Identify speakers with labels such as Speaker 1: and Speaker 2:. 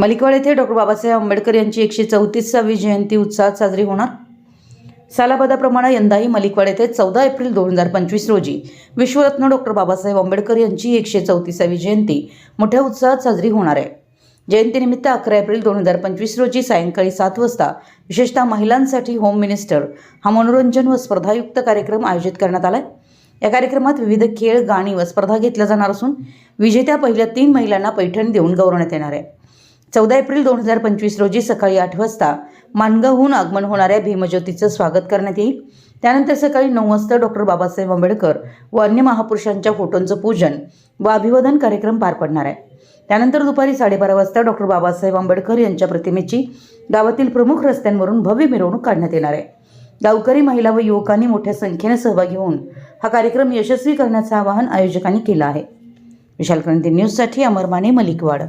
Speaker 1: मलिकवाड येथे डॉक्टर बाबासाहेब आंबेडकर यांची एकशे चौतीसावी जयंती उत्साहात साजरी होणार. सालाबादाप्रमाणे यंदाही मलिकवाड येथे चौदा एप्रिल दोन हजार पंचवीस रोजी विश्वरत्न डॉक्टर बाबासाहेब आंबेडकर यांची एकशे चौतीसावी जयंती मोठ्या उत्साहात साजरी होणार आहे. जयंतीनिमित्त अकरा एप्रिल दोन हजार पंचवीस रोजी सायंकाळी सात वाजता विशेषतः महिलांसाठी होम मिनिस्टर हा मनोरंजन व स्पर्धायुक्त कार्यक्रम आयोजित करण्यात आला आहे या कार्यक्रमात विविध खेळ गाणी व स्पर्धा घेतल्या जाणार असून विजेत्या पहिल्या तीन महिलांना पैठण देऊन गौरवण्यात येणार आहे. चौदा एप्रिल दोन हजार पंचवीस रोजी सकाळी आठ वाजता मानगावहून आगमन होणाऱ्या भीमज्योतीचं स्वागत करण्यात येईल. त्यानंतर सकाळी नऊ वाजता डॉक्टर बाबासाहेब आंबेडकर व अन्य महापुरुषांच्या फोटोंचं पूजन व अभिवादन कार्यक्रम पार पडणार आहे. त्यानंतर दुपारी साडेबारा वाजता डॉक्टर बाबासाहेब आंबेडकर यांच्या प्रतिमेची गावातील प्रमुख रस्त्यांवरून भव्य मिरवणूक काढण्यात येणार आहे. गावकरी महिला व युवकांनी मोठ्या संख्येने सहभागी होऊन हा कार्यक्रम यशस्वी करण्याचं आवाहन आयोजकांनी केलं आहे. विशाल क्रांती न्यूजसाठी अमर माने मलिकवाड.